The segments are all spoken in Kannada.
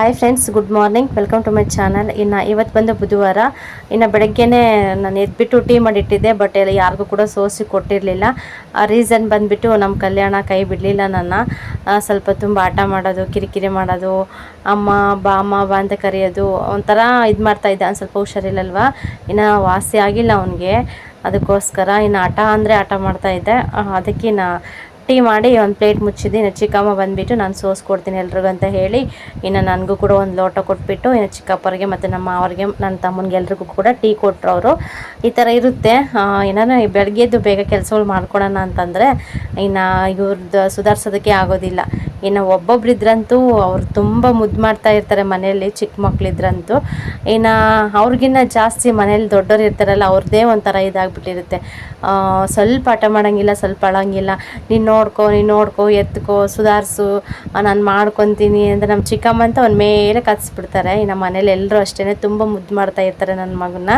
Hi friends good morning welcome to my channel ಇನ್ನು ಇವತ್ತು ಬಂದು ಬುಧವಾರ. ಇನ್ನು ಬೆಳಗ್ಗೆನೇ ನಾನು ಎದ್ಬಿಟ್ಟು ಟೀ ಮಾಡಿಟ್ಟಿದ್ದೆ ಬಟ್ ಎಲ್ಲ ಯಾರಿಗೂ ಕೂಡ ಸೋಸಿ ಕೊಟ್ಟಿರಲಿಲ್ಲ. ಆ ರೀಸನ್ ಬಂದುಬಿಟ್ಟು ನಮ್ಮ ಕಲ್ಯಾಣ ಕೈ ಬಿಡಲಿಲ್ಲ ನನ್ನ. ಸ್ವಲ್ಪ ತುಂಬ ಆಟ ಮಾಡೋದು, ಕಿರಿಕಿರಿ ಮಾಡೋದು, ಅಮ್ಮ ಬಾ ಅಮ್ಮ ಬಾ ಅಂತ ಕರೆಯೋದು, ಒಂಥರ ಇದು ಮಾಡ್ತಾಯಿದ್ದೆ ಒಂದು ಸ್ವಲ್ಪ ಹುಷಾರಿಲ್ಲಲ್ವ? ಇನ್ನು ವಾಸಿ ಆಗಿಲ್ಲ ಅವನಿಗೆ. ಅದಕ್ಕೋಸ್ಕರ ಇನ್ನು ಆಟ ಅಂದರೆ ಆಟ ಮಾಡ್ತಾಯಿದ್ದೆ ಅದಕ್ಕೆ ನಾ ಟೀ ಮಾಡಿ ಒಂದು ಪ್ಲೇಟ್ ಮುಚ್ಚಿದ್ದೀನಿ ಚಿಕ್ಕಮ್ಮ ಬಂದುಬಿಟ್ಟು ನಾನು ಸೋಸ್ ಕೊಡ್ತೀನಿ ಎಲ್ರಿಗೂ ಅಂತ ಹೇಳಿ, ಇನ್ನು ನನಗೂ ಕೂಡ ಒಂದು ಲೋಟ ಕೊಟ್ಬಿಟ್ಟು, ಇನ್ನು ಚಿಕ್ಕಪ್ಪರಿಗೆ ಮತ್ತು ನಮ್ಮ ಅವ್ರಿಗೆ ನನ್ನ ತಮ್ಮನಿಗೆ ಎಲ್ರಿಗೂ ಕೂಡ ಟೀ ಕೊಟ್ಟರು ಅವರು. ಈ ಥರ ಇರುತ್ತೆ. ಏನಾರ ಬೆಳಗ್ಗೆದ್ದು ಬೇಗ ಕೆಲಸಗಳು ಮಾಡ್ಕೊಳೋಣ ಅಂತಂದರೆ, ಇನ್ನು ಇವ್ರದ್ದು ಸುಧಾರಿಸೋದಕ್ಕೆ ಆಗೋದಿಲ್ಲ. ಇನ್ನು ಒಬ್ಬೊಬ್ರಿದ್ರಂತೂ ಅವ್ರು ತುಂಬ ಮುದ್ದು ಮಾಡ್ತಾ ಇರ್ತಾರೆ ಮನೆಯಲ್ಲಿ ಚಿಕ್ಕ ಮಕ್ಕಳಿದ್ರಂತೂ ಇನ್ನು ಅವ್ರಿಗಿನ್ನ ಜಾಸ್ತಿ ಮನೇಲಿ ದೊಡ್ಡವ್ರು ಇರ್ತಾರಲ್ಲ ಅವ್ರದ್ದೇ ಒಂಥರ ಇದಾಗ್ಬಿಟ್ಟಿರುತ್ತೆ. ಸ್ವಲ್ಪ ಆಟ ಮಾಡೋಂಗಿಲ್ಲ, ಸ್ವಲ್ಪ ಅಳಂಗಿಲ್ಲ. ನೀನು ನೋಡ್ಕೊ, ನೀನು ನೋಡ್ಕೊ, ಎತ್ಕೋ, ಸುಧಾರಿಸು ನಾನು ಮಾಡ್ಕೊತೀನಿ ಅಂತ ನಮ್ಮ ಚಿಕ್ಕಮ್ಮ ಅಂತ ಅವ್ನ ಮೇಲೆ ಕತ್ಸ್ಬಿಡ್ತಾರೆ. ನಮ್ಮ ಮನೇಲಿ ಎಲ್ಲರೂ ಅಷ್ಟೇ ತುಂಬ ಮುದ್ದು ಮಾಡ್ತಾ ಇರ್ತಾರೆ ನನ್ನ ಮಗನ್ನ.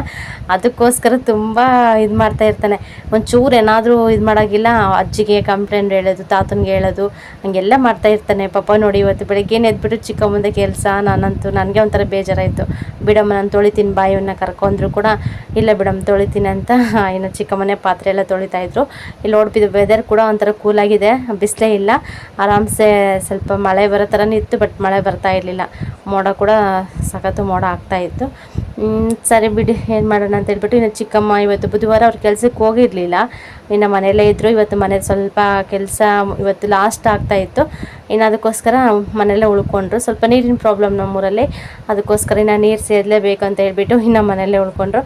ಅದಕ್ಕೋಸ್ಕರ ತುಂಬ ಇದು ಮಾಡ್ತಾ ಇರ್ತಾನೆ. ಒಂಚೂರು ಏನಾದರೂ ಇದು ಮಾಡೋಂಗಿಲ್ಲ, ಅಜ್ಜಿಗೆ ಕಂಪ್ಲೇಂಟ್ ಹೇಳೋದು, ತಾತನಿಗೆ ಹೇಳೋದು, ಹಂಗೆಲ್ಲ ಮಾಡ್ತಾ ಇರ್ತಾನೆ. ಪಾಪ ನೋಡಿ ಇವತ್ತು ಬೆಳಗ್ಗೆನೇ ಎದ್ಬಿಟ್ಟು ಚಿಕ್ಕಮ್ಮಂದ ಕೆಲಸ, ನಾನಂತೂ ನನಗೆ ಒಂಥರ ಬೇಜಾರಾಯಿತು. ಬಿಡಮ್ಮ, ನಾನು ತೊಳಿತೀನಿ, ಬಾಯಿಯನ್ನು ಕರ್ಕೊಂಡ್ರು ಕೂಡ. ಇಲ್ಲ ಬಿಡಮ್ಮ, ತೊಳಿತೀನಿ ಅಂತ. ಇನ್ನು ಚಿಕ್ಕಮ್ಮನೆ ಪಾತ್ರೆ ಎಲ್ಲ ತೊಳಿತಾಯಿದ್ರು ಇಲ್ಲಿ ನೋಡ್ಬಿದ್ದು ವೆದರ್ ಕೂಡ ಒಂಥರ ಕೂಲಾಗಿದೆ ಬಿಸಿಲೇ ಇಲ್ಲ. ಆರಾಮ್ಸೆ ಸ್ವಲ್ಪ ಮಳೆ ಬರೋ ಥರನೇ ಇತ್ತು, ಬಟ್ ಮಳೆ ಬರ್ತಾ ಇರಲಿಲ್ಲ. ಮೋಡ ಕೂಡ ಸಖತ್ತು ಮೋಡ ಆಗ್ತಾ ಇತ್ತು. ಸರಿ ಬಿಡಿ, ಏನು ಮಾಡೋಣ ಅಂತ ಹೇಳ್ಬಿಟ್ಟು ಇನ್ನು ಚಿಕ್ಕಮ್ಮ ಇವತ್ತು ಬುಧವಾರ ಅವ್ರ ಕೆಲ್ಸಕ್ಕೆ ಹೋಗಿರಲಿಲ್ಲ. ಇನ್ನು ಮನೆಯಲ್ಲೇ ಇದ್ದರು ಇವತ್ತು ಮನೇಲಿ ಸ್ವಲ್ಪ ಕೆಲಸ ಇವತ್ತು ಲಾಸ್ಟ್ ಆಗ್ತಾ ಇತ್ತು. ಇನ್ನು ಅದಕ್ಕೋಸ್ಕರ ಮನೆಯಲ್ಲೇ ಉಳ್ಕೊಂಡ್ರು. ಸ್ವಲ್ಪ ನೀರಿನ ಪ್ರಾಬ್ಲಮ್ ನಮ್ಮೂರಲ್ಲಿ. ಅದಕ್ಕೋಸ್ಕರ ಇನ್ನು ನೀರು ಸೇರಲೇಬೇಕು ಅಂತ ಹೇಳ್ಬಿಟ್ಟು ಇನ್ನು ಮನೆಯಲ್ಲೇ ಉಳ್ಕೊಂಡ್ರು.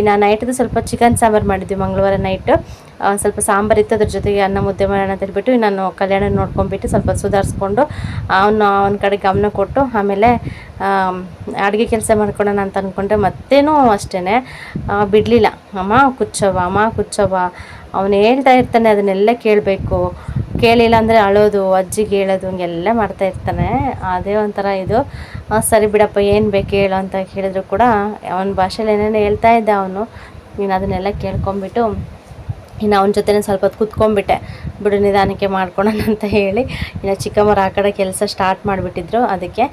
ಇನ್ನು ನೈಟ್ದು ಸ್ವಲ್ಪ ಚಿಕನ್ ಸಾಂಬಾರು ಮಾಡಿದ್ವಿ ಮಂಗಳವಾರ ನೈಟು ಸ್ವಲ್ಪ ಸಾಂಬಾರು ಇತ್ತು, ಅದ್ರ ಜೊತೆಗೆ ಅನ್ನ ಮುದ್ದೆ ಮಾಡೋಣ ಅಂತ ಹೇಳ್ಬಿಟ್ಟು ನಾನು ಕಲ್ಯಾಣ ನೋಡ್ಕೊಂಡ್ಬಿಟ್ಟು ಸ್ವಲ್ಪ ಸುಧಾರಿಸ್ಕೊಂಡು ಅವನು ಅವನ ಕಡೆ ಗಮನ ಕೊಟ್ಟು ಆಮೇಲೆ ಅಡುಗೆ ಕೆಲಸ ಮಾಡ್ಕೊಳ್ಳೋಣ ಅಂತ ಅಂದ್ಕೊಂಡೆ ಮತ್ತೇನೂ ಅಷ್ಟೇ ಬಿಡಲಿಲ್ಲ. ಅಮ್ಮ ಕುಚ್ಚವ ಅಮ್ಮ ಕುಚ್ಚವ ಅವನು ಹೇಳ್ತಾ ಇರ್ತಾನೆ, ಅದನ್ನೆಲ್ಲ ಕೇಳಬೇಕು. ಕೇಳಿಲ್ಲ ಅಂದರೆ ಅಳೋದು, ಅಜ್ಜಿಗೆ ಹೇಳೋದು, ಹಂಗೆಲ್ಲ ಮಾಡ್ತಾ ಇರ್ತಾನೆ. ಅದೇ ಒಂಥರ ಇದು. ಸರಿ ಬಿಡಪ್ಪ, ಏನು ಬೇಕು ಹೇಳು ಅಂತ ಕೇಳಿದ್ರು ಕೂಡ, ಅವನ ಭಾಷೆಲಿ ಏನೇನು ಹೇಳ್ತಾ ಇದ್ದ ಅವನು. ನೀನು ಅದನ್ನೆಲ್ಲ ಕೇಳ್ಕೊಂಬಿಟ್ಟು ಇನ್ನು ಅವನ ಜೊತೆನೇ ಸ್ವಲ್ಪ ಹೊತ್ತು ಕುತ್ಕೊಂಡ್ಬಿಟ್ಟೆ. ಬಿಡು, ನಿಧಾನಕ್ಕೆ ಮಾಡ್ಕೊಳೋಣ ಅಂತ ಹೇಳಿ ಇನ್ನು ಚಿಕ್ಕಮ್ಮರು ಆ ಕಡೆ ಕೆಲಸ ಸ್ಟಾರ್ಟ್ ಮಾಡಿಬಿಟ್ಟಿದ್ರು ಅದಕ್ಕೆ.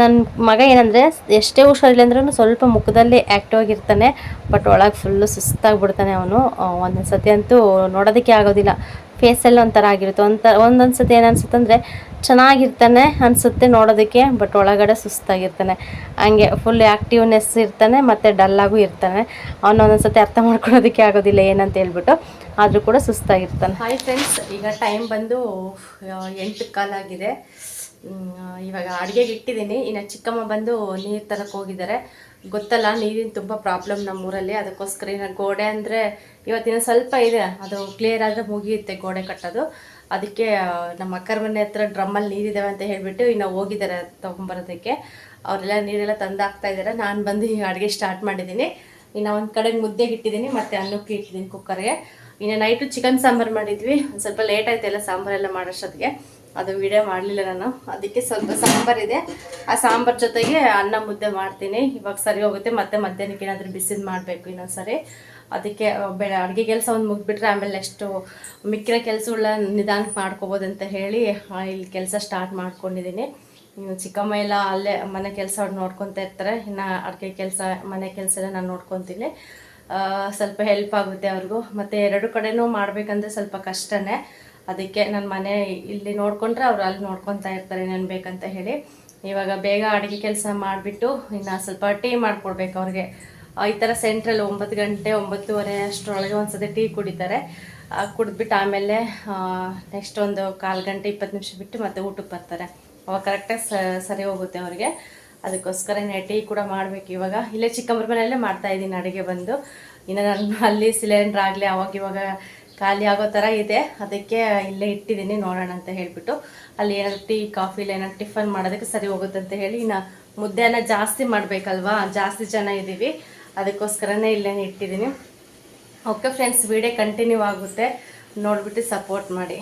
ನನ್ನ ಮಗ ಏನಂದರೆ ಎಷ್ಟೇ ಹುಷಾರಿಲ್ಲ ಅಂದ್ರೂ ಸ್ವಲ್ಪ ಮುಖದಲ್ಲಿ ಆ್ಯಕ್ಟಿವ್ ಆಗಿರ್ತಾನೆ ಬಟ್ ಒಳಗೆ ಫುಲ್ಲು ಸುಸ್ತಾಗಿಬಿಡ್ತಾನೆ ಅವನು. ಒಂದೊಂದು ಸತಿ ಅಂತೂ ನೋಡೋದಕ್ಕೆ ಆಗೋದಿಲ್ಲ. ಫೇಸೆಲ್ಲ ಒಂಥರ ಆಗಿರುತ್ತೆ. ಒಂಥರ ಒಂದೊಂದು ಸತಿ ಏನು ಅಂದರೆ ಚೆನ್ನಾಗಿರ್ತಾನೆ ಅನಿಸುತ್ತೆ ನೋಡೋದಕ್ಕೆ, ಬಟ್ ಒಳಗಡೆ ಸುಸ್ತಾಗಿರ್ತಾನೆ. ಹಂಗೆ ಫುಲ್ ಆ್ಯಕ್ಟಿವ್ನೆಸ್ ಇರ್ತಾನೆ, ಮತ್ತು ಡಲ್ಲಾಗೂ ಇರ್ತಾನೆ. ಅವನು ಒಂದೊಂದು ಸತಿ ಅರ್ಥ ಮಾಡ್ಕೊಳೋದಕ್ಕೆ ಆಗೋದಿಲ್ಲ ಏನಂತ ಹೇಳ್ಬಿಟ್ಟು, ಆದರೂ ಕೂಡ ಸುಸ್ತಾಗಿರ್ತಾನೆ. ಹಾಯ್ ಫ್ರೆಂಡ್ಸ್ ಈಗ ಟೈಮ್ ಬಂದು ಎಂಟು ಕಾಲಾಗಿದೆ ಇವಾಗ ಅಡುಗೆಗೆ ಇಟ್ಟಿದ್ದೀನಿ. ಇನ್ನು ಚಿಕ್ಕಮ್ಮ ಬಂದು ನೀರು ತರಕ್ಕೆ ಹೋಗಿದ್ದಾರೆ. ಗೊತ್ತಲ್ಲ, ನೀರಿನ ತುಂಬ ಪ್ರಾಬ್ಲಮ್ ನಮ್ಮೂರಲ್ಲಿ. ಅದಕ್ಕೋಸ್ಕರ ಏನೋ ಗೋಡೆ ಅಂದರೆ ಇವತ್ತಿನ ಸ್ವಲ್ಪ ಇದೆ. ಅದು ಕ್ಲಿಯರ್ ಆದರೆ ಮುಗಿಯುತ್ತೆ ಗೋಡೆ ಕಟ್ಟೋದು. ಅದಕ್ಕೆ ನಮ್ಮ ಅಕ್ಕರ ಮನೆ ಹತ್ರ ಡ್ರಮ್ಮಲ್ಲಿ ನೀರಿದ್ದಾವೆ ಅಂತ ಹೇಳಿಬಿಟ್ಟು ಇನ್ನು ಹೋಗಿದ್ದಾರೆ ತೊಗೊಂಬರೋದಕ್ಕೆ. ಅವರೆಲ್ಲ ನೀರೆಲ್ಲ ತಂದಾಗ್ತಾ ಇದ್ದಾರೆ. ನಾನು ಬಂದು ಈಗ ಅಡುಗೆ ಸ್ಟಾರ್ಟ್ ಮಾಡಿದ್ದೀನಿ. ಇನ್ನು ಒಂದು ಕಡೆ ಮುದ್ದೆಗೆ ಇಟ್ಟಿದ್ದೀನಿ, ಮತ್ತು ಅನ್ನಕ್ಕೆ ಇಟ್ಟಿದ್ದೀನಿ ಕುಕ್ಕರ್ಗೆ ಇನ್ನು ನೈಟು ಚಿಕನ್ ಸಾಂಬಾರು ಮಾಡಿದ್ವಿ. ಒಂದು ಸ್ವಲ್ಪ ಲೇಟ್ ಆಯ್ತು, ಎಲ್ಲ ಸಾಂಬಾರೆಲ್ಲ ಮಾಡೋಷ್ಟೊತ್ತಿಗೆ ಅದು ವಿಡಿಯೋ ಮಾಡಲಿಲ್ಲ ನಾನು. ಅದಕ್ಕೆ ಸ್ವಲ್ಪ ಸಾಂಬಾರಿದೆ ಆ ಸಾಂಬಾರು ಜೊತೆಗೆ ಅನ್ನ ಮುದ್ದೆ ಮಾಡ್ತೀನಿ. ಇವಾಗ ಸರಿ ಹೋಗುತ್ತೆ. ಮತ್ತೆ ಮಧ್ಯಾಹ್ನಕ್ಕೆ ಏನಾದರೂ ಬಿಸಿದು ಮಾಡಬೇಕು ಇನ್ನೊಂದ್ಸರಿ. ಅದಕ್ಕೆ ಬೆಳೆ, ಅಡುಗೆ ಕೆಲಸ ಒಂದು ಮುಗಿದ್ಬಿಟ್ರೆ ಆಮೇಲೆ ನೆಕ್ಸ್ಟು ಮಿಕ್ಕಿರೋ ಕೆಲಸಗಳ ನಿಧಾನಕ್ಕೆ ಮಾಡ್ಕೋಬೋದು ಅಂತ ಹೇಳಿ ಇಲ್ಲಿ ಕೆಲಸ ಸ್ಟಾರ್ಟ್ ಮಾಡ್ಕೊಂಡಿದ್ದೀನಿ ಇನ್ನು ಚಿಕ್ಕಮ್ಮ ಎಲ್ಲ ಅಲ್ಲೇ ಮನೆ ಕೆಲಸ ಅವ್ರು ನೋಡ್ಕೊತಾ ಇರ್ತಾರೆ. ಇನ್ನು ಅಡುಗೆ ಕೆಲಸ, ಮನೆ ಕೆಲಸ ಎಲ್ಲ ನಾನು ನೋಡ್ಕೊತೀನಿ. ಸ್ವಲ್ಪ ಹೆಲ್ಪ್ ಆಗುತ್ತೆ ಅವ್ರಿಗೂ. ಮತ್ತು ಎರಡು ಕಡೆನೂ ಮಾಡಬೇಕಂದ್ರೆ ಸ್ವಲ್ಪ ಕಷ್ಟನೇ. ಅದಕ್ಕೆ ನನ್ನ ಮನೆ ಇಲ್ಲಿ ನೋಡ್ಕೊಂಡ್ರೆ ಅವ್ರು ಅಲ್ಲಿ ನೋಡ್ಕೊತಾ ಇರ್ತಾರೆ ಏನೇನು ಬೇಕಂತ ಹೇಳಿ. ಇವಾಗ ಬೇಗ ಅಡುಗೆ ಕೆಲಸ ಮಾಡಿಬಿಟ್ಟು ಇನ್ನು ಸ್ವಲ್ಪ ಟೀ ಮಾಡಿಕೊಡ್ಬೇಕು ಅವ್ರಿಗೆ. ಈ ಥರ ಸೆಂಟ್ರಲ್ಲಿ ಒಂಬತ್ತು ಗಂಟೆ, ಒಂಬತ್ತುವರೆ ಅಷ್ಟರೊಳಗೆ ಒಂದ್ಸತಿ ಟೀ ಕುಡಿತಾರೆ. ಕುಡಿದ್ಬಿಟ್ಟು ಆಮೇಲೆ ನೆಕ್ಸ್ಟ್ ಒಂದು ಕಾಲು ಗಂಟೆ, ಇಪ್ಪತ್ತು ನಿಮಿಷ ಬಿಟ್ಟು ಮತ್ತೆ ಊಟಕ್ಕೆ ಬರ್ತಾರೆ. ಅವಾಗ ಕರೆಕ್ಟಾಗಿ ಸರಿ ಹೋಗುತ್ತೆ ಅವ್ರಿಗೆ. ಅದಕ್ಕೋಸ್ಕರ ಟೀ ಕೂಡ ಮಾಡಬೇಕು ಇವಾಗ. ಇಲ್ಲೇ ಚಿಕ್ಕಮ್ಮರ ಮನೆಯಲ್ಲೇ ಮಾಡ್ತಾ ಇದ್ದೀನಿ ಅಡುಗೆ ಬಂದು. ಇನ್ನು ನಾನು ಅಲ್ಲಿ ಸಿಲಿಂಡ್ರ್ ಆಗಲಿ, ಅವಾಗ ಇವಾಗ ಖಾಲಿ ಆಗೋ ಥರ ಇದೆ. ಅದಕ್ಕೆ ಇಲ್ಲೇ ಇಟ್ಟಿದ್ದೀನಿ, ನೋಡೋಣ ಅಂತ ಹೇಳಿಬಿಟ್ಟು. ಅಲ್ಲಿ ಏನಾದ್ರು ಟೀ, ಕಾಫಿ ಇಲ್ಲ ಏನಾದ್ರು ಟಿಫನ್ ಮಾಡೋದಕ್ಕೆ ಸರಿ ಹೋಗುತ್ತೆ ಅಂತ ಹೇಳಿ ಇನ್ನು ಮುದ್ದೆನ ಜಾಸ್ತಿ ಮಾಡಬೇಕಲ್ವಾ? ಜಾಸ್ತಿ ಜನ ಇದ್ದೀವಿ ಅದಕ್ಕೋಸ್ಕರನೇ ಇಲ್ಲೇನೆ ಇಟ್ಟಿದ್ದೀನಿ. ಓಕೆ ಫ್ರೆಂಡ್ಸ್, ವಿಡಿಯೋ ಕಂಟಿನ್ಯೂ ಆಗುತ್ತೆ. ನೋಡಿಬಿಟ್ಟು ಸಪೋರ್ಟ್ ಮಾಡಿ.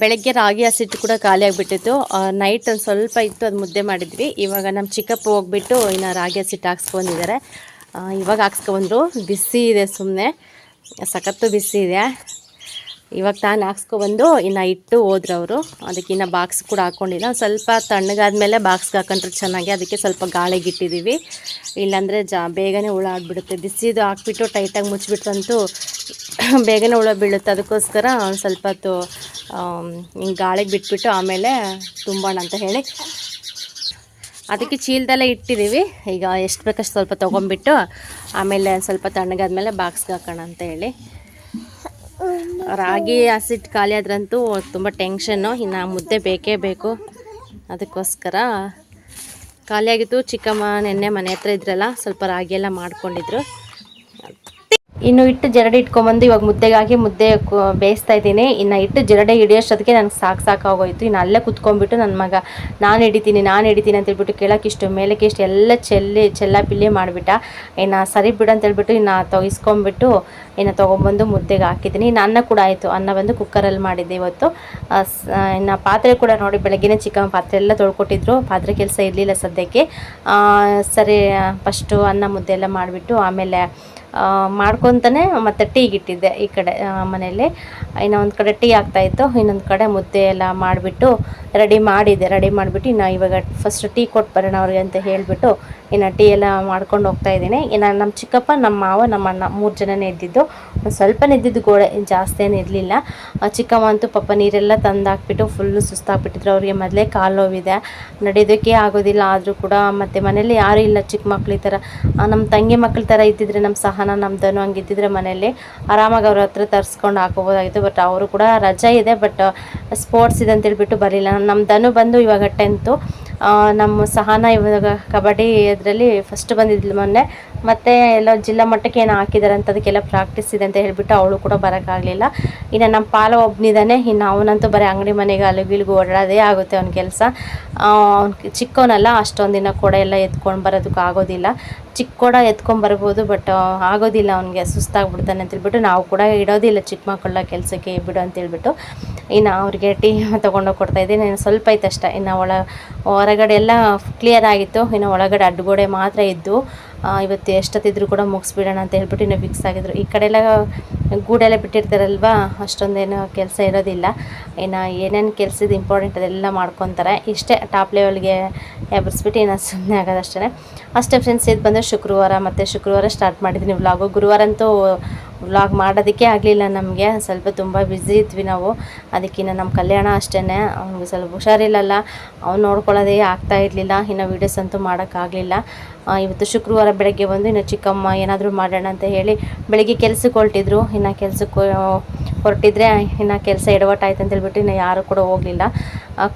ಬೆಳಗ್ಗೆ ರಾಗಿ ಹಸಿಟ್ಟು ಕೂಡ ಖಾಲಿ ಆಗಿಬಿಟ್ಟಿತ್ತು. ನೈಟ್ ಒಂದು ಸ್ವಲ್ಪ ಇತ್ತು, ಅದು ಮುದ್ದೆ ಮಾಡಿದ್ವಿ. ಇವಾಗ ನಮ್ಮ ಚಿಕ್ಕಪ್ಪ ಹೋಗ್ಬಿಟ್ಟು ಇನ್ನು ರಾಗಿ ಹಸಿಟ್ಟು ಹಾಕ್ಸ್ಕೊಂಡಿದ್ದಾರೆ. ಇವಾಗ ಹಾಕ್ಸ್ಕೊಂಡ್ರು. ಬಿಸಿ ಇದೆ ಸುಮ್ಮನೆ ಸಖತ್ತು ಬಿಸಿ ಇದೆ. ಇವಾಗ ತಾನು ಹಾಕ್ಸ್ಕೊಬಂದು ಇನ್ನು ಇಟ್ಟು ಹೋದ್ರು ಅವರು ಅದಕ್ಕೆ ಇನ್ನು ಬಾಕ್ಸ್ ಕೂಡ ಹಾಕ್ಕೊಂಡಿಲ್ಲ ಸ್ವಲ್ಪ ತಣ್ಣಗಾದ್ಮೇಲೆ ಬಾಕ್ಸ್ಗೆ ಹಾಕೊಂಡ್ರೆ ಚೆನ್ನಾಗಿ ಅದಕ್ಕೆ ಸ್ವಲ್ಪ ಗಾಳಿಗೆ ಇಟ್ಟಿದ್ದೀವಿ ಇಲ್ಲಾಂದರೆ ಜಾ, ಬೇಗನೆ ಹುಳ ಆಗಿಬಿಡುತ್ತೆ. ಬಿಸಿದು ಹಾಕ್ಬಿಟ್ಟು ಟೈಟಾಗಿ ಮುಚ್ಚಿಬಿಟ್ರಂತೂ ಬೇಗನೆ ಹುಳ ಬೀಳುತ್ತೆ. ಅದಕ್ಕೋಸ್ಕರ ಸ್ವಲ್ಪ ಹೊತ್ತು ಹಿಂಗೆ ಗಾಳಿಗೆ ಬಿಟ್ಬಿಟ್ಟು ಆಮೇಲೆ ತುಂಬೋಣ ಅಂತ ಹೇಳಿ. ಅದಕ್ಕೆ ಚೀಲದಲ್ಲೇ ಇಟ್ಟಿದ್ದೀವಿ. ಈಗ ಎಷ್ಟು ಬೇಕಷ್ಟು ಸ್ವಲ್ಪ ತೊಗೊಂಬಿಟ್ಟು ಆಮೇಲೆ ಸ್ವಲ್ಪ ತಣ್ಣಗಾದ್ಮೇಲೆ ಬಾಕ್ಸ್ಗೆ ಹಾಕೋಣ ಅಂತ ಹೇಳಿ. ರಾಗಿ ಹಸಿಟ್ಟು ಖಾಲಿ ಆದ್ರಂತೂ ತುಂಬ ಟೆನ್ಷನ್ನು ಇನ್ನು ಮುದ್ದೆ ಬೇಕೇ ಬೇಕು. ಅದಕ್ಕೋಸ್ಕರ ಖಾಲಿಯಾಗಿತ್ತು ಚಿಕ್ಕಮ್ಮ, ನೆನ್ನೆ ಮನೆ ಹತ್ರ ಇದ್ರಲ್ಲ, ಸ್ವಲ್ಪ ರಾಗಿ ಎಲ್ಲ ಮಾಡ್ಕೊಂಡಿದ್ರು. ಇನ್ನು ಇಟ್ಟು ಜರಡಿ ಇಟ್ಕೊಂಬಂದು ಇವಾಗ ಮುದ್ದೆಗಾಗಿ ಮುದ್ದೆ ಬೇಯಿಸ್ತಾ ಇದ್ದೀನಿ. ಇನ್ನು ಇಟ್ಟು ಜರಡೆ ಹಿಡಿಯೋಷ್ಟೊತ್ತಿಗೆ ನನಗೆ ಸಾಕು ಸಾಕಾಗೋಯ್ತು ಇನ್ನು ಅಲ್ಲೇ ಕುತ್ಕೊಂಡ್ಬಿಟ್ಟು ನನ್ನ ಮಗ, ನಾನು ಹಿಡಿತೀನಿ ನಾನು ಹಿಡಿತೀನಿ ಅಂತ ಹೇಳ್ಬಿಟ್ಟು ಕೇಳೋಕ್ಕಿಷ್ಟು ಮೇಲಕ್ಕೆ ಇಷ್ಟು ಎಲ್ಲ ಚೆಲ್ಲಿ ಚೆಲ್ಲ ಪಿಲ್ಲಿ ಮಾಡಿಬಿಟ್ಟ. ಇನ್ನು ಸರಿ ಬಿಡು ಅಂತ ಹೇಳ್ಬಿಟ್ಟು ಇನ್ನು ತೊಗಿಸ್ಕೊಂಬಿಟ್ಟು ಇನ್ನು ತೊಗೊಂಬಂದು ಮುದ್ದೆಗೆ ಹಾಕಿದ್ದೀನಿ. ಇನ್ನು ಅನ್ನ ಕೂಡ ಆಯಿತು. ಅನ್ನ ಬಂದು ಕುಕ್ಕರಲ್ಲಿ ಮಾಡಿದ್ದೆ ಇವತ್ತು. ಇನ್ನು ಪಾತ್ರೆ ಕೂಡ ನೋಡಿ, ಬೆಳಗ್ಗೆನೇ ಚಿಕ್ಕಮ್ಮ ಪಾತ್ರೆ ಎಲ್ಲ ತೊಳ್ಕೊಟ್ಟಿದ್ರು. ಪಾತ್ರೆ ಕೆಲಸ ಇರಲಿಲ್ಲ ಸದ್ಯಕ್ಕೆ. ಸರಿ ಫಸ್ಟು ಅನ್ನ ಮುದ್ದೆ ಎಲ್ಲ ಮಾಡಿಬಿಟ್ಟು ಆಮೇಲೆ ಮಾಡ್ಕೊತಾನೆ ಮತ್ತು ಟೀಗೆ ಇಟ್ಟಿದ್ದೆ ಈ ಕಡೆ ಮನೆಯಲ್ಲಿ. ಇನ್ನು ಒಂದು ಕಡೆ ಟೀ ಆಗ್ತಾಯಿತ್ತು ಇನ್ನೊಂದು ಕಡೆ ಮುದ್ದೆ ಎಲ್ಲ ಮಾಡಿಬಿಟ್ಟು ರೆಡಿ ಮಾಡಿದ್ದೆ, ರೆಡಿ ಮಾಡಿಬಿಟ್ಟು ಇನ್ನು ಇವಾಗ ಫಸ್ಟ್ ಟೀ ಕೊಟ್ಟು ಬರೋಣ ಅವ್ರಿಗೆ ಅಂತ ಹೇಳಿಬಿಟ್ಟು ಇನ್ನು ಟೀ ಎಲ್ಲ ಮಾಡ್ಕೊಂಡು ಹೋಗ್ತಾ ಇದ್ದೀನಿ. ಇನ್ನು ನಮ್ಮ ಚಿಕ್ಕಪ್ಪ, ನಮ್ಮ ಮಾವ, ನಮ್ಮ ಅಣ್ಣ ಮೂರು ಜನನೇ ಇದ್ದಿದ್ದು. ಒಂದು ಸ್ವಲ್ಪ ಇದ್ದಿದ್ದು ಗೋಡೆ ಜಾಸ್ತಿ ಏನು ಇರಲಿಲ್ಲ. ಚಿಕ್ಕಮ್ಮ ಅಂತೂ ಪಾಪ ನೀರೆಲ್ಲ ತಂದಾಕ್ಬಿಟ್ಟು ಫುಲ್ಲು ಸುಸ್ತಾಗ್ಬಿಟ್ಟಿದ್ರು. ಅವ್ರಿಗೆ ಮೊದಲೇ ಕಾಲು ನೋವಿದೆ. ನಡೆಯೋದಕ್ಕೆ ಆಗೋದಿಲ್ಲ, ಆದರೂ ಕೂಡ ಮತ್ತು ಮನೇಲಿ ಯಾರೂ ಇಲ್ಲ. ಚಿಕ್ಕ ಮಕ್ಳು ಈ ಥರ ನಮ್ಮ ತಂಗಿ ಮಕ್ಳ ಥರ ಇದ್ದಿದ್ರೆ ನಮ್ಮ ಸಹನ ನಮ್ಮ ಧನು ಹಂಗಿದ್ದಿದ್ರೆ ಮನೆಯಲ್ಲಿ ಆರಾಮಾಗಿ ಅವ್ರ ಹತ್ರ ತರಿಸ್ಕೊಂಡು ಹಾಕೋಬೋದಾಗಿತ್ತು ಬಟ್ ಅವರು ಕೂಡ ರಜೆ ಇದೆ ಬಟ್ ಸ್ಪೋರ್ಟ್ಸ್ ಇದೆ ಅಂತೇಳ್ಬಿಟ್ಟು ಬರಲಿಲ್ಲ. ನಮ್ಮ ಧನು ಬಂದು ಇವಾಗ ಟೆಂತು ನಮ್ಮ ಸಹನ ಇವಾಗ ಕಬಡ್ಡಿ ಅದರಲ್ಲಿ ಫಸ್ಟ್ ಬಂದಿದ್ಲು ಮೊನ್ನೆ. ಮತ್ತು ಎಲ್ಲ ಜಿಲ್ಲಾ ಮಟ್ಟಕ್ಕೆ ಏನು ಹಾಕಿದ್ದಾರೆ ಅಂತ ಅದಕ್ಕೆಲ್ಲ ಪ್ರಾಕ್ಟೀಸ್ ಇದೆ ಅಂತ ಹೇಳಿಬಿಟ್ಟು ಅವಳು ಕೂಡ ಬರೋಕ್ಕಾಗಲಿಲ್ಲ. ಇನ್ನು ನಮ್ಮ ಪಾಲ ಒಬ್ಬನಿದ್ದಾನೆ ಇನ್ನು ಅವನಂತೂ ಬರೀ ಅಂಗಡಿ ಮನೆಗೆ ಅಲುಗಿಲ್ಗೂ ಓಡಾಡೋದೇ ಆಗುತ್ತೆ ಅವ್ನ ಕೆಲಸ. ಅವ್ನು ಚಿಕ್ಕವನಲ್ಲ, ಅಷ್ಟೊಂದು ದಿನ ಕೂಡ ಎಲ್ಲ ಎತ್ಕೊಂಡು ಬರೋದಕ್ಕೆ ಆಗೋದಿಲ್ಲ. ಚಿಕ್ಕ ಕೂಡ ಎತ್ಕೊಂಡು ಬರ್ಬೋದು ಬಟ್ ಆಗೋದಿಲ್ಲ ಅವ್ನಿಗೆ, ಸುಸ್ತಾಗ್ಬಿಡ್ತಾನೆ ಅಂತ ಹೇಳ್ಬಿಟ್ಟು ನಾವು ಕೂಡ ಇಡೋದಿಲ್ಲ ಚಿಕ್ಕ ಮಕ್ಕಳ ಕೆಲಸಕ್ಕೆ ಬಿಡು ಅಂತೇಳ್ಬಿಟ್ಟು ಇನ್ನು ಅವ್ರಿಗೆ ಟೀ ತೊಗೊಂಡೋಗಿ ಕೊಡ್ತಾಯಿದ್ದೀನಿ ಸ್ವಲ್ಪ ಐತೆ ಅಷ್ಟೇ ಇನ್ನು ಒಳ ಹೊರಗಡೆ ಎಲ್ಲ ಕ್ಲಿಯರ್ ಆಗಿತ್ತು. ಇನ್ನು ಒಳಗಡೆ ಅಡ್ಡಗೋಡೆ ಮಾತ್ರ ಇದ್ದು ಇವತ್ತು ಎಷ್ಟೊತ್ತಿದ್ರು ಕೂಡ ಮುಗಿಸ್ಬಿಡೋಣ ಅಂತ ಹೇಳ್ಬಿಟ್ಟು ಇನ್ನು ಫಿಕ್ಸ್ ಆಗಿದ್ರು. ಈ ಕಡೆ ಎಲ್ಲ ಗೂಡೆಲ್ಲ ಬಿಟ್ಟಿರ್ತಾರಲ್ವಾ, ಅಷ್ಟೊಂದೇನು ಕೆಲಸ ಇರೋದಿಲ್ಲ. ಇನ್ನು ಏನೇನು ಕೆಲಸದ ಇಂಪಾರ್ಟೆಂಟ್ ಅದೆಲ್ಲ ಮಾಡ್ಕೊತಾರೆ. ಇಷ್ಟೇ ಟಾಪ್ ಲೆವೆಲ್ಗೆ ಎಬ್ಬರಿಸ್ಬಿಟ್ಟು ಇನ್ನು ಸುಮ್ಮನೆ ಆಗೋದಷ್ಟೇ ಅಷ್ಟೇ ಫ್ರೆಂಡ್ಸ್ ಇದು ಬಂದರೆ ಶುಕ್ರವಾರ ಮತ್ತು ಶುಕ್ರವಾರ ಸ್ಟಾರ್ಟ್ ಮಾಡಿದ್ದೀನಿ ವ್ಲಾಗು ಗುರುವಾರ ಅಂತೂ ವ್ಲಾಗ್ ಮಾಡೋದಕ್ಕೆ ಆಗಲಿಲ್ಲ ನಮಗೆ. ಸ್ವಲ್ಪ ತುಂಬ ಬ್ಯುಸಿ ಇದ್ವಿ ನಾವು. ಅದಕ್ಕಿನ್ನ ನಮ್ಮ ಕಲ್ಯಾಣ ಅಷ್ಟೇ ಅವ್ನಿಗೆ ಸ್ವಲ್ಪ ಹುಷಾರಿಲ್ಲಲ್ಲ. ಅವ್ನು ನೋಡ್ಕೊಳ್ಳೋದೇ ಆಗ್ತಾ ಇರಲಿಲ್ಲ. ಇನ್ನು ವೀಡಿಯೋಸ್ ಅಂತೂ ಮಾಡೋಕ್ಕಾಗಲಿಲ್ಲ ಇವತ್ತು ಶುಕ್ರವಾರ ಬೆಳಗ್ಗೆ ಬಂದು, ಇನ್ನು ಚಿಕ್ಕಮ್ಮ ಏನಾದರೂ ಮಾಡೋಣ ಅಂತ ಹೇಳಿ ಬೆಳಗ್ಗೆ ಕೆಲ್ಸಕ್ಕೆ ಹೊರಟಿದ್ರು. ಇನ್ನು ಕೆಲ್ಸಕ್ಕೆ ಹೊರಟಿದ್ರೆ ಇನ್ನು ಕೆಲಸ ಎಡವಟ್ಟಾಯ್ತು ಅಂತ ಹೇಳ್ಬಿಟ್ಟು ಇನ್ನು ಯಾರು ಕೂಡ ಹೋಗಲಿಲ್ಲ.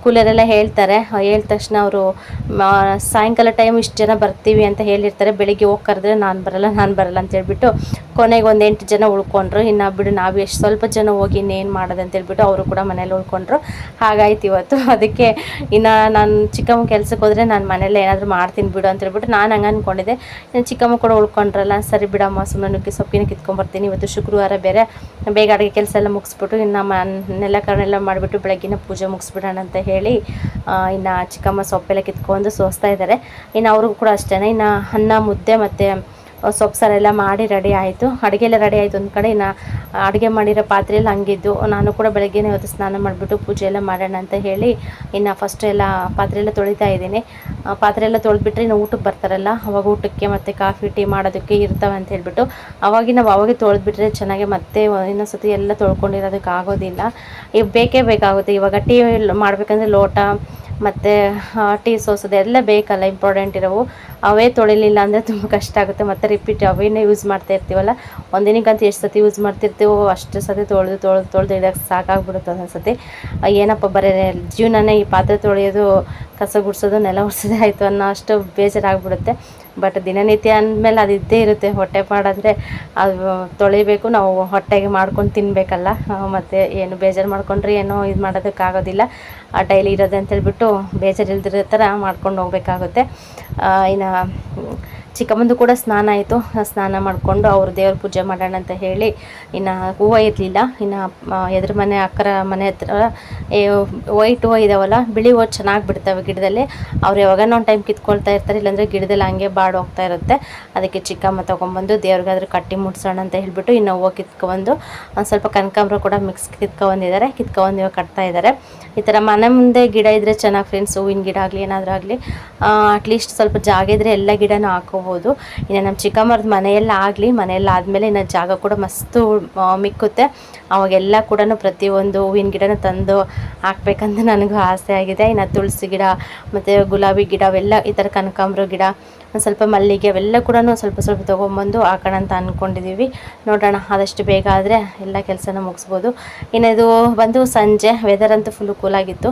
ಕೂಲರೆಲ್ಲ ಹೇಳ್ತಾರೆ. ಹೇಳಿದ ತಕ್ಷಣ ಅವರು ಸಾಯಂಕಾಲ ಟೈಮ್ ಇಷ್ಟು ಜನ ಬರ್ತೀವಿ ಅಂತ ಹೇಳಿರ್ತಾರೆ. ಬೆಳಿಗ್ಗೆ ಹೋಗಿ ಕರೆದ್ರೆ ನಾನು ಬರಲ್ಲ ನಾನು ಬರಲ್ಲ ಅಂತ ಹೇಳ್ಬಿಟ್ಟು ಕೊನೆಗೆ ಒಂದು ಎಂಟು ಜನ ಉಳ್ಕೊಂಡ್ರು. ಇನ್ನು ಬಿಡು, ನಾವು ಎಷ್ಟು ಸ್ವಲ್ಪ ಜನ ಹೋಗಿ ಇನ್ನೇನು ಮಾಡೋದು ಅಂತ ಹೇಳ್ಬಿಟ್ಟು ಅವರು ಕೂಡ ಮನೇಲಿ ಉಳ್ಕೊಂಡ್ರು. ಹಾಗಾಯ್ತು ಇವತ್ತು. ಅದಕ್ಕೆ ಇನ್ನು ನಾನು ಚಿಕ್ಕಮ್ಮ ಕೆಲ್ಸಕ್ಕೆ ಹೋದರೆ ನಾನು ಮನೇಲಿ ಏನಾದರೂ ಮಾಡ್ತೀನಿ ಬಿಡು ಅಂತ ಹೇಳ್ಬಿಟ್ಟು ನಾನು ಹಂಗೆ ಅಂದ್ಕೊಂಡಿದ್ದೆ ಚಿಕ್ಕಮ್ಮ ಕೂಡ ಉಳ್ಕೊಂಡ್ರಲ್ಲ, ಸರಿ ಬಿಡಮ್ಮ ಸುಮ್ಮನೆ ನುಗ್ಗಿ ಸೊಪ್ಪಿನ ಕಿತ್ಕೊಂಬರ್ತೀನಿ ಇವತ್ತು ಶುಕ್ರವಾರ ಬೇರೆ, ಬೇಗ ಅಡುಗೆ ಕೆಲಸ ಎಲ್ಲ ಮುಗಿಸ್ಬಿಟ್ಟು ಇನ್ನು ಮನೆಲ್ಲ ಕರ್ನೆಲ್ಲ ಮಾಡಿಬಿಟ್ಟು ಬೆಳಗ್ಗಿನ ಪೂಜೆ ಮುಗಿಸ್ಬಿಡೋಣ ಅಂತ ಹೇಳಿ ಆ, ಇನ್ನು ಚಿಕ್ಕಮ್ಮ ಸೊಪ್ಪೆಲ್ಲ ಕಿತ್ಕೊಂಡು ಸೋಸ್ತಾ ಇದ್ದಾರೆ ಇನ್ನು ಅವ್ರಿಗೂ ಕೂಡ ಅಷ್ಟೇ ಇನ್ನು ಅನ್ನ ಮುದ್ದೆ ಮತ್ತು ಸೊಪ್ಪು ಸಾರೆಲ್ಲ ಮಾಡಿ ರೆಡಿ ಆಯಿತು. ಅಡುಗೆ ಎಲ್ಲ ರೆಡಿ ಆಯಿತು ಒಂದು ಕಡೆ. ನಾ ಅಡುಗೆ ಮಾಡಿರೋ ಪಾತ್ರೆಯಲ್ಲಿ ಹಂಗಿದ್ದು. ನಾನು ಕೂಡ ಬೆಳಗ್ಗೆನೇ ಇವತ್ತು ಸ್ನಾನ ಮಾಡಿಬಿಟ್ಟು ಪೂಜೆ ಎಲ್ಲ ಮಾಡೋಣ ಅಂತ ಹೇಳಿ ಇನ್ನು ಫಸ್ಟ್ ಎಲ್ಲ ಪಾತ್ರೆ ಎಲ್ಲ ತೊಳಿತಾ ಇದ್ದೀನಿ. ಪಾತ್ರೆ ಎಲ್ಲ ತೊಳೆದ್ಬಿಟ್ರೆ ಇನ್ನು ಊಟಕ್ಕೆ ಬರ್ತಾರಲ್ಲ, ಅವಾಗ ಊಟಕ್ಕೆ ಮತ್ತು ಕಾಫಿ, ಟೀ ಮಾಡೋದಕ್ಕೆ ಇರ್ತವೆ ಅಂತ ಹೇಳ್ಬಿಟ್ಟು. ಅವಾಗ ನಾವು ಅವಾಗೆ ತೊಳೆದ್ಬಿಟ್ರೆ ಚೆನ್ನಾಗಿ ಮತ್ತೆ ಇನ್ನೊಂದು ಸತಿ ಎಲ್ಲ ತೊಳ್ಕೊಂಡಿರೋದಕ್ಕೆ ಆಗೋದಿಲ್ಲ. ಈಗ ಬೇಕೇ ಬೇಕಾಗುತ್ತೆ. ಇವಾಗ ಟೀ ಮಾಡಬೇಕಂದ್ರೆ ಲೋಟ ಮತ್ತು ಟೀ ಸೋಸೋದು ಎಲ್ಲ ಬೇಕಲ್ಲ ಇಂಪಾರ್ಟೆಂಟ್ ಇರೋವು. ಅವೇ ತೊಳಿಲಿಲ್ಲ ಅಂದರೆ ತುಂಬ ಕಷ್ಟ ಆಗುತ್ತೆ. ಮತ್ತು ರಿಪೀಟ್ ಅವೇನೇ ಯೂಸ್ ಮಾಡ್ತಾ ಇರ್ತೀವಲ್ಲ ಒಂದಿನಕ್ಕಂತೂ ಎಷ್ಟು ಸತಿ ಯೂಸ್ ಮಾಡ್ತಿರ್ತೀವೋ, ಅಷ್ಟು ಸತಿ ತೊಳೆದು ತೊಳೆದು ತೊಳೆದು ಇಡೋಕ್ಕೆ ಸಾಕಾಗ್ಬಿಡುತ್ತೆ ಒಂದೊಂದು ಸತಿ ಏನಪ್ಪ ಬರೀ, ಜೀವನನೇ ಈ ಪಾತ್ರೆ ತೊಳೆಯೋದು, ಕಸ ಗುಡಿಸೋದು, ನೆಲ ಒರೆಸೋದೇ ಆಯಿತು ಅನ್ನೋ ಅಷ್ಟು ಬೇಜಾರಾಗ್ಬಿಡುತ್ತೆ. ಬಟ್ ದಿನನಿತ್ಯ ಅಂದಮೇಲೆ ಅದು ಇದ್ದೇ ಇರುತ್ತೆ. ಹೊಟ್ಟೆ ಪಾಡಾದರೆ ಅದು ತೊಳಿಬೇಕು. ನಾವು ಹೊಟ್ಟೆಗೆ ಮಾಡ್ಕೊಂಡು ತಿನ್ನಬೇಕಲ್ಲ ಮತ್ತು ಏನು ಬೇಜಾರು ಮಾಡ್ಕೊಂಡ್ರೆ ಏನೋ ಇದು ಮಾಡೋದಕ್ಕಾಗೋದಿಲ್ಲ. ಆ, ಡೈಲಿ ಇರೋದು ಅಂತೇಳ್ಬಿಟ್ಟು ಬೇಜಾರು ಇಲ್ದಿರೋ ಥರ ಮಾಡ್ಕೊಂಡು ಹೋಗ್ಬೇಕಾಗುತ್ತೆ. ಇನ್ನು ಚಿಕ್ಕಮ್ಮಂದು ಕೂಡ ಸ್ನಾನ ಆಯಿತು. ಸ್ನಾನ ಮಾಡಿಕೊಂಡು ಅವರು ದೇವ್ರ ಪೂಜೆ ಮಾಡೋಣ ಅಂತ ಹೇಳಿ ಇನ್ನು ಹೂವು ಇರಲಿಲ್ಲ. ಇನ್ನು ಎದುರು ಮನೆ, ಅಕ್ಕರ ಮನೆ ಹತ್ರ ವೈಟ್ ಹೂವು ಇದಾವಲ್ಲ, ಬಿಳಿ ಹೂವು ಚೆನ್ನಾಗಿ ಬಿಡ್ತವೆ ಗಿಡದಲ್ಲಿ. ಅವ್ರು ಯಾವಾಗನೋ ಒಂದು ಟೈಮ್ ಕಿತ್ಕೊಳ್ತಾ ಇರ್ತಾರೆ, ಇಲ್ಲಾಂದರೆ ಗಿಡದಲ್ಲಿ ಹಂಗೆ ಬಾಡು ಹೋಗ್ತಾ ಇರುತ್ತೆ. ಅದಕ್ಕೆ ಚಿಕ್ಕಮ್ಮ ತೊಗೊಂಬಂದು ದೇವ್ರಿಗಾದ್ರೂ ಕಟ್ಟಿ ಮುಟ್ಸೋಣ ಅಂತ ಹೇಳಿಬಿಟ್ಟು ಇನ್ನು ಹೂವು ಕಿತ್ಕೊಬಂದು, ಒಂದು ಸ್ವಲ್ಪ ಕನಕಾಂಬ್ರ ಕೂಡ ಮಿಕ್ಸ್ ಕಿತ್ಕೊಬಂದಿದ್ದಾರೆ. ಕಿತ್ಕೊಬಂದು ಇವಾಗ ಕಟ್ತಾ ಇದ್ದಾರೆ. ಈ ಥರ ಮನೆ ಮುಂದೆ ಗಿಡ ಇದ್ದರೆ ಚೆನ್ನಾಗಿ ಫ್ರೆಂಡ್ಸ್ ಹೂವಿನ ಗಿಡ ಆಗಲಿ, ಏನಾದರೂ ಆಗಲಿ ಅಟ್ಲೀಸ್ಟ್ ಸ್ವಲ್ಪ ಜಾಗ ಇದ್ದರೆ ಎಲ್ಲ ಗಿಡನೂ ಹಾಕೋಬೋದು. ಇನ್ನು ನಮ್ಮ ಚಿಕ್ಕಮ್ಮರದ್ದು ಮನೆಯೆಲ್ಲ ಆಗಲಿ, ಮನೆಯೆಲ್ಲ ಆದಮೇಲೆ ಇನ್ನು ಜಾಗ ಕೂಡ ಮಸ್ತು ಮಿಕ್ಕುತ್ತೆ. ಅವಾಗೆಲ್ಲ ಕೂಡ ಪ್ರತಿಯೊಂದು ಹೂವಿನ ಗಿಡನ ತಂದು ಹಾಕ್ಬೇಕಂತ ನನಗೂ ಆಸೆ ಆಗಿದೆ. ಇನ್ನು ತುಳಸಿ ಗಿಡ, ಮತ್ತು ಗುಲಾಬಿ ಗಿಡ, ಅವೆಲ್ಲ ಈ ಥರ ಕನಕಾಂಬ್ರ ಗಿಡ ಒಂದು ಸ್ವಲ್ಪ ಮಲ್ಲಿಗೆ ಅವೆಲ್ಲ ಕೂಡ ಸ್ವಲ್ಪ ಸ್ವಲ್ಪ ತೊಗೊಂಬಂದು ಹಾಕೋಣ ಅಂತ ಅಂದ್ಕೊಂಡಿದ್ದೀವಿ ನೋಡೋಣ, ಆದಷ್ಟು ಬೇಗ ಆದರೆ ಎಲ್ಲ ಕೆಲಸನ ಮುಗಿಸ್ಬೋದು. ಇನ್ನದು ಬಂದು ಸಂಜೆ ವೆದರ್ ಅಂತೂ ಫುಲ್ಲು ಕೂಲಾಗಿತ್ತು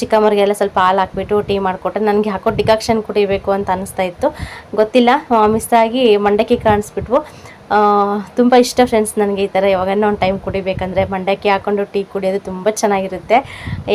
ಚಿಕ್ಕಮ್ಮರಿಗೆಲ್ಲ ಸ್ವಲ್ಪ ಹಾಲು ಹಾಕ್ಬಿಟ್ಟು ಟೀ ಮಾಡಿಕೊಟ್ಟೆ ನನಗೆ ಹಾಕೋ ಡಿಕಾಕ್ಷನ್ ಕುಡಿಬೇಕು ಅಂತ ಅನಿಸ್ತಾ ಇತ್ತು. ಗೊತ್ತಿಲ್ಲ ಮಿಸ್ ಆಗಿ ಮಂಡಕ್ಕಿ ಕಾಣಿಸ್ಬಿಟ್ವು. ತುಂಬ ಇಷ್ಟ ಫ್ರೆಂಡ್ಸ್ ನನಗೆ ಈ ಥರ ಯಾವಾಗನ್ನ ಒಂದು ಟೈಮ್ ಕುಡಿಬೇಕಂದ್ರೆ ಮಂಡಕ್ಕಿ ಹಾಕ್ಕೊಂಡು ಟೀ ಕುಡಿಯೋದು ತುಂಬ ಚೆನ್ನಾಗಿರುತ್ತೆ.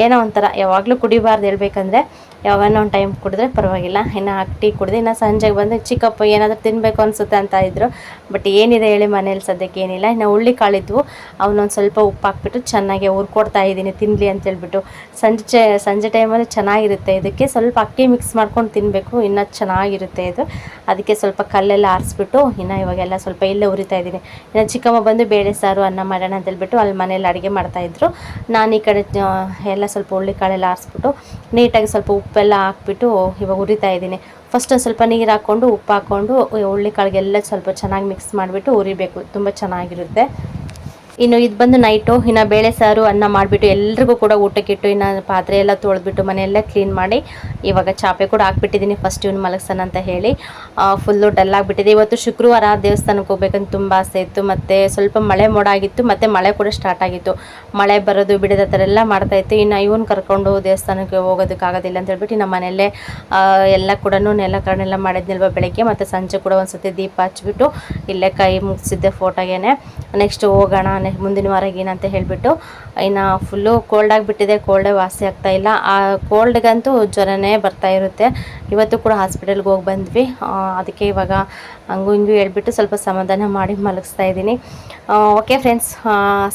ಏನೋ ಒಂಥರ ಯಾವಾಗಲೂ ಕುಡಿಬಾರ್ದು ಹೇಳ್ಬೇಕಂದ್ರೆ. ಯಾವಾಗನ್ನ ಒಂದು ಟೈಮ್ ಕುಡಿದ್ರೆ ಪರವಾಗಿಲ್ಲ. ಇನ್ನು ಹಾಕಿ ಟೀ ಕುಡಿದು ಇನ್ನು ಸಂಜೆಗೆ ಬಂದು ಚಿಕ್ಕಪ್ಪ ಏನಾದರೂ ತಿನ್ನಬೇಕು ಅನಿಸುತ್ತೆ ಅಂತ ಇದ್ದರು ಬಟ್ ಏನಿದೆ ಹೇಳಿ ಮನೇಲಿ ಸದ್ಯಕ್ಕೆ ಏನಿಲ್ಲ. ಇನ್ನು ಹುಳ್ಳಿ ಕಾಳಿದ್ವು. ಅವನೊಂದು ಸ್ವಲ್ಪ ಉಪ್ಪು ಹಾಕ್ಬಿಟ್ಟು ಚೆನ್ನಾಗಿ ಹುರ್ಕೊಡ್ತಾ ಇದ್ದೀನಿ ತಿನ್ನಲಿ ಅಂತ ಹೇಳ್ಬಿಟ್ಟು. ಸಂಜೆ ಸಂಜೆ ಟೈಮಲ್ಲಿ ಚೆನ್ನಾಗಿರುತ್ತೆ ಇದಕ್ಕೆ. ಸ್ವಲ್ಪ ಅಕ್ಕಿ ಮಿಕ್ಸ್ ಮಾಡ್ಕೊಂಡು ತಿನ್ನಬೇಕು ಇನ್ನು ಚೆನ್ನಾಗಿರುತ್ತೆ ಇದು. ಅದಕ್ಕೆ ಸ್ವಲ್ಪ ಕಲ್ಲೆಲ್ಲ ಆರಿಸ್ಬಿಟ್ಟು ಇನ್ನು ಇವಾಗೆಲ್ಲ ಸ್ವಲ್ಪ ಇಲ್ಲೇ ಉರಿತಾ ಇದ್ದೀನಿ. ಇನ್ನು ಚಿಕ್ಕಮ್ಮ ಬಂದು ಬೇಳೆ ಸಾರು, ಅನ್ನ ಮಾಡೋಣ ಅಂತ ಹೇಳ್ಬಿಟ್ಟು ಅಲ್ಲಿ ಮನೇಲಿ ಅಡುಗೆ ಮಾಡ್ತಾಯಿದ್ರು ನಾನು ಈ ಕಡೆ ಎಲ್ಲ ಸ್ವಲ್ಪ ಹುಳ್ಳಿ ಕಾಳೆಲ್ಲ ಆರಿಸ್ಬಿಟ್ಟು ನೀಟಾಗಿ ಸ್ವಲ್ಪ ಉಪ್ಪೆಲ್ಲ ಹಾಕ್ಬಿಟ್ಟು ಇವಾಗ ಹುರಿತಾ ಇದ್ದೀನಿ. ಫಸ್ಟ್ ಒಂದು ಸ್ವಲ್ಪ ನೀರು ಹಾಕ್ಕೊಂಡು ಉಪ್ಪು ಹಾಕ್ಕೊಂಡು ಕಾಳಿಗೆಲ್ಲ ಸ್ವಲ್ಪ ಚೆನ್ನಾಗಿ ಮಿಕ್ಸ್ ಮಾಡಿಬಿಟ್ಟು ಉರಿಬೇಕು ತುಂಬ ಚೆನ್ನಾಗಿರುತ್ತೆ. ಇನ್ನು ಇದು ಬಂದು ನೈಟು ಇನ್ನು ಬೇಳೆ ಸಾರು, ಅನ್ನ ಮಾಡಿಬಿಟ್ಟು ಎಲ್ರಿಗೂ ಕೂಡ ಊಟಕ್ಕಿಟ್ಟು ಇನ್ನು ಪಾತ್ರೆ ಎಲ್ಲ ತೊಳೆದ್ಬಿಟ್ಟು ಮನೆಯೆಲ್ಲ ಕ್ಲೀನ್ ಮಾಡಿ ಇವಾಗ ಚಾಪೆ ಕೂಡ ಹಾಕ್ಬಿಟ್ಟಿದ್ದೀನಿ. ಫಸ್ಟ್ ಇವ್ನು ಮಲಗ್ಸೋಣ ಅಂತ ಹೇಳಿ. ಫುಲ್ಲು ಡಲ್ ಆಗಿಬಿಟ್ಟಿದೆ. ಇವತ್ತು ಶುಕ್ರವಾರ ದೇವಸ್ಥಾನಕ್ಕೆ ಹೋಗ್ಬೇಕಂತ ತುಂಬ ಆಸೆ ಇತ್ತು. ಮತ್ತು ಸ್ವಲ್ಪ ಮಳೆ ಮೋಡ ಆಗಿತ್ತು. ಮತ್ತು ಮಳೆ ಕೂಡ ಸ್ಟಾರ್ಟ್ ಆಗಿತ್ತು. ಮಳೆ ಬರೋದು, ಬಿಡೋದು, ಆ ಥರ ಎಲ್ಲ ಮಾಡ್ತಾಯಿತ್ತು ಇನ್ನು ಇವನು ಕರ್ಕೊಂಡು ದೇವಸ್ಥಾನಕ್ಕೆ ಹೋಗೋದಕ್ಕಾಗೋದಿಲ್ಲ ಅಂತ ಹೇಳ್ಬಿಟ್ಟು ನಮ್ಮ ಮನೆಯಲ್ಲೇ ಎಲ್ಲ ಕೂಡ ನೆಲ ಕಣ್ಣೆಲ್ಲ ಮಾಡಿದ್ನಿಲ್ವ ಬೆಳಗ್ಗೆ. ಮತ್ತು ಸಂಜೆ ಕೂಡ ಒಂದು ಸತಿ ದೀಪ ಹಚ್ಬಿಟ್ಟು ಇಲ್ಲೇ ಕೈ ಮುಗಿಸಿದ್ದೆ ಫೋಟೋಗೇನೆ ನೆಕ್ಸ್ಟ್ ಹೋಗೋಣ ನೆ ಮುಂದಿನ ವಾರ ಏನಂತ ಹೇಳಿಬಿಟ್ಟು, ಇನ್ನು ಫುಲ್ಲು ಕೋಲ್ಡ್ ಆಗಿಬಿಟ್ಟಿದೆ ಕೋಲ್ಡೇ ವಾಸಿ ಆಗ್ತಾ ಇಲ್ಲ. ಆ ಕೋಲ್ಡ್ಗಂತೂ ಜ್ವರನೇ ಬರ್ತಾ ಇರುತ್ತೆ. ಇವತ್ತು ಕೂಡ ಹಾಸ್ಪಿಟಲ್ಗೆ ಹೋಗಿ ಬಂದ್ವಿ. ಅದಕ್ಕೆ ಇವಾಗ ಹಂಗೂ ಹಿಂಗೂ ಹೇಳ್ಬಿಟ್ಟು ಸ್ವಲ್ಪ ಸಮಾಧಾನ ಮಾಡಿ ಮಲಗಿಸ್ತಾ ಇದ್ದೀನಿ. ಓಕೆ ಫ್ರೆಂಡ್ಸ್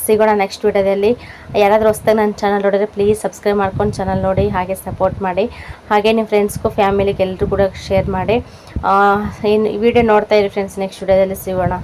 ಸಿಗೋಣ ನೆಕ್ಸ್ಟ್ ವೀಡಿಯೋದಲ್ಲಿ. ಯಾರಾದರೂ ಹೊಸ್ದಾಗಿ ನನ್ನ ಚಾನಲ್ ನೋಡಿದ್ರೆ ಪ್ಲೀಸ್ ಸಬ್ಸ್ಕ್ರೈಬ್ ಮಾಡ್ಕೊಂಡು ಚಾನಲ್ ನೋಡಿ, ಹಾಗೆ ಸಪೋರ್ಟ್ ಮಾಡಿ. ಹಾಗೆ ನಿಮ್ಮ ಫ್ರೆಂಡ್ಸ್ಗೂ ಫ್ಯಾಮಿಲಿಗೆ ಎಲ್ಲರೂ ಕೂಡ ಶೇರ್ ಮಾಡಿ. ಏನು ವಿಡಿಯೋ ನೋಡ್ತಾ ಇರಿ ಫ್ರೆಂಡ್ಸ್ ನೆಕ್ಸ್ಟ್ ವೀಡಿಯೋದಲ್ಲಿ ಸಿಗೋಣ.